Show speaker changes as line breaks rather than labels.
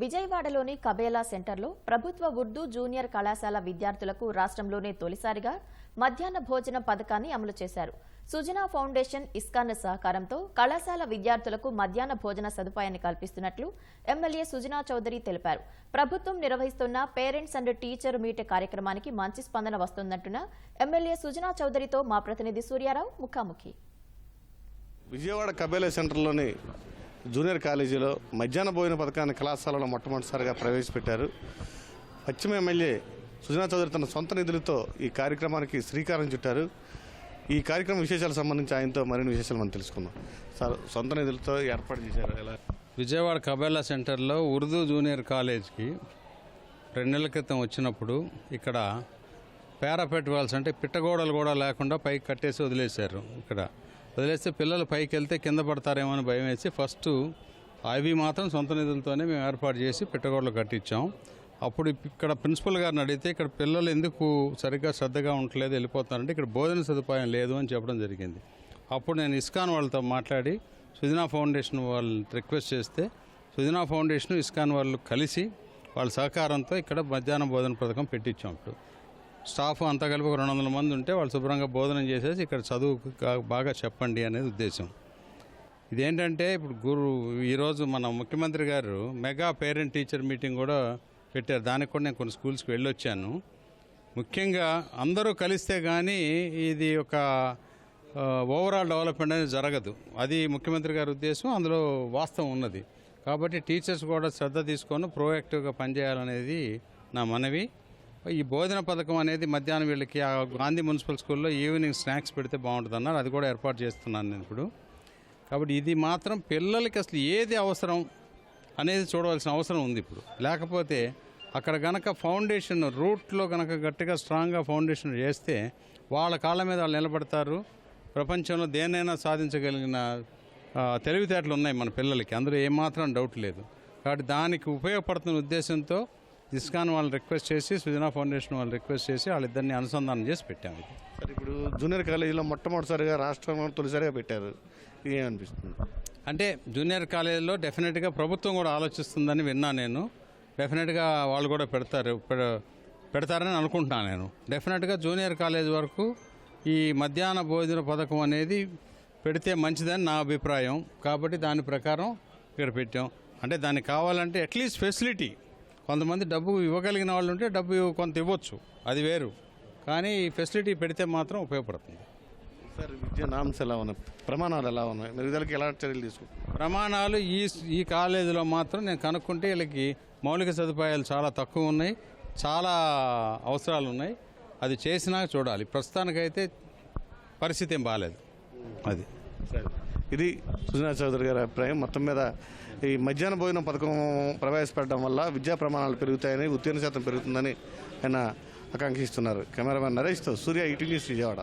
విజయవాడలోని కబేలా సెంటర్లో ప్రభుత్వ ఉర్దూ జూనియర్ కళాశాల విద్యార్థులకు రాష్ట్రంలోనే తొలిసారిగా మధ్యాహ్న భోజన పథకాన్ని అమలు చేశారు. సుజనా ఫౌండేషన్ ఇస్కాన్ సహకారంతో కళాశాల విద్యార్థులకు మధ్యాహ్న భోజన సదుపాయాన్ని కల్పిస్తున్నట్లు ఎమ్మెల్యే సుజనా చౌదరి తెలిపారు. ప్రభుత్వం నిర్వహిస్తున్న పేరెంట్స్ అండ్ టీచర్ మీట్ కార్యక్రమానికి మంచి స్పందన వస్తుందంటున్న ఎమ్మెల్యే సుజనా చౌదరితో మా ప్రతినిధి సూర్యారావు ముఖాముఖి.
విజయవాడ కబేలా సెంటర్లోని జూనియర్ కాలేజీలో మధ్యాహ్న భోజన పథకాన్ని కళాశాలలో మొట్టమొదటిసారిగా ప్రవేశపెట్టారు. పశ్చిమ ఎమ్మెల్యే సుజనా చౌదరి తన సొంత నిధులతో ఈ కార్యక్రమానికి శ్రీకారం చుట్టారు. ఈ కార్యక్రమం విశేషాలకు సంబంధించి ఆయనతో మరిన్ని విశేషాలు మనం తెలుసుకుందాం. సార్ సొంత నిధులతో ఏర్పాటు చేశారు ఎలా?
విజయవాడ కబేలా సెంటర్లో ఉర్దూ జూనియర్ కాలేజ్కి రెండు నెలల క్రితం వచ్చినప్పుడు ఇక్కడ పారాపెట్ వాల్స్ అంటే పిట్టగోడలు కూడా లేకుండా పైకి కట్టేసి వదిలేశారు. ఇక్కడ వదిలేస్తే పిల్లలు పైకి వెళ్తే కింద పడతారేమో అని భయం వేసి ఫస్ట్ అవి మాత్రం సొంత నిధులతోనే మేము ఏర్పాటు చేసి పెట్టగోడలు కట్టించాం. అప్పుడు ఇక్కడ ప్రిన్సిపల్ గారిని అడిగితే ఇక్కడ పిల్లలు ఎందుకు సరిగ్గా శ్రద్ధగా ఉండట్లేదు వెళ్ళిపోతున్నారంటే ఇక్కడ భోజన సదుపాయం లేదు అని చెప్పడం జరిగింది. అప్పుడు నేను ఇస్కాన్ వాళ్ళతో మాట్లాడి సుజనా ఫౌండేషన్ వాళ్ళని రిక్వెస్ట్ చేస్తే సుజనా ఫౌండేషన్ ఇస్కాన్ వాళ్ళు కలిసి వాళ్ళ సహకారంతో ఇక్కడ మధ్యాహ్న భోజన పథకం పెట్టించాం ఇప్పుడు. స్టాఫ్ అంతా కలిపి ఒక రెండు వందల మంది ఉంటే వాళ్ళు శుభ్రంగా భోజనం చేసేసి ఇక్కడ చదువు బాగా చెప్పండి అనేది ఉద్దేశం. ఇదేంటంటే ఇప్పుడు గురు ఈరోజు మన ముఖ్యమంత్రి గారు మెగా పేరెంట్ టీచర్ మీటింగ్ కూడా పెట్టారు. దానికి కూడా నేను కొన్ని స్కూల్స్కి వెళ్ళొచ్చాను. ముఖ్యంగా అందరూ కలిస్తే కానీ ఇది ఒక ఓవరాల్ డెవలప్మెంట్ అనేది జరగదు. అది ముఖ్యమంత్రి గారి ఉద్దేశం అందులో వాస్తవం ఉన్నది. కాబట్టి టీచర్స్ కూడా శ్రద్ధ తీసుకొని ప్రోయాక్టివ్గా పనిచేయాలనేది నా మనవి. ఈ భోజన పథకం అనేది మధ్యాహ్నం వీళ్ళకి ఆ గాంధీ మున్సిపల్ స్కూల్లో ఈవినింగ్ స్నాక్స్ పెడితే బాగుంటుంది అన్నారు అది కూడా ఏర్పాటు చేస్తున్నాను నేను ఇప్పుడు. కాబట్టి ఇది మాత్రం పిల్లలకి అసలు ఏది అవసరం అనేది చూడవలసిన అవసరం ఉంది ఇప్పుడు. లేకపోతే అక్కడ గనక ఫౌండేషన్ రూట్లో గనక గట్టిగా స్ట్రాంగ్గా ఫౌండేషన్ చేస్తే వాళ్ళ కాళ్ళ మీద వాళ్ళు నిలబడతారు. ప్రపంచంలో దేన్నైనా సాధించగలిగిన తెలివితేటలు ఉన్నాయి మన పిల్లలకి. అందులో ఏమాత్రం డౌట్ లేదు. కాబట్టి దానికి ఉపయోగపడుతున్న ఉద్దేశంతో ఇస్కాన్ వాళ్ళని రిక్వెస్ట్ చేసి సుజనా ఫౌండేషన్ వాళ్ళు రిక్వెస్ట్ చేసి వాళ్ళిద్దరిని అనుసంధానం చేసి పెట్టాము ఇది.
సార్ ఇప్పుడు జూనియర్ కాలేజీలో మొట్టమొదటిసారిగా రాష్ట్రంలో తొలిసారిగా పెట్టారు. ఏమనిపిస్తుంది
అంటే జూనియర్ కాలేజీలో డెఫినెట్గా ప్రభుత్వం కూడా ఆలోచిస్తుందని విన్నా నేను. డెఫినెట్గా వాళ్ళు కూడా పెడతారు పెడ- పెడతారని అనుకుంటున్నాను నేను. డెఫినెట్గా జూనియర్ కాలేజ్ వరకు ఈ మధ్యాహ్న భోజన పథకం అనేది పెడితే మంచిదని నా అభిప్రాయం. కాబట్టి దాని ప్రకారం ఇక్కడ పెట్టాం. అంటే దానికి కావాలంటే అట్లీస్ట్ ఫెసిలిటీ కొంతమంది డబ్బు ఇవ్వగలిగిన వాళ్ళు ఉంటే డబ్బు కొంత ఇవ్వచ్చు. అది వేరు. కానీ ఈ ఫెసిలిటీ పెడితే మాత్రం ఉపయోగపడుతుంది.
సార్ విద్యా నామ్స్ ఎలా ఉన్నాయి? ప్రమాణాలు ఎలా ఉన్నాయి? మెరుగుదలకి ఎలాంటి చర్యలు తీసుకుంటారు
ప్రమాణాలు ఈ ఈ కాలేజీలో మాత్రం నేను కనుక్కుంటే వీళ్ళకి మౌలిక సదుపాయాలు చాలా తక్కువ ఉన్నాయి. చాలా అవసరాలు ఉన్నాయి. అది చేసినా చూడాలి. ప్రస్తుతానికైతే పరిస్థితి ఏం బాగాలేదు అది.
సరే ఇది సుజనా చౌదరి గారి అభిప్రాయం. మొత్తం మీద ఈ మధ్యాహ్న భోజనం పథకం ప్రవేశపెట్టడం వల్ల విద్యా ప్రమాణాలు పెరుగుతాయని ఉత్తీర్ణ శాతం పెరుగుతుందని ఆయన ఆకాంక్షిస్తున్నారు. కెమెరామెన్ నరేష్తో సూర్య ఈటీ న్యూస్ విజయవాడ.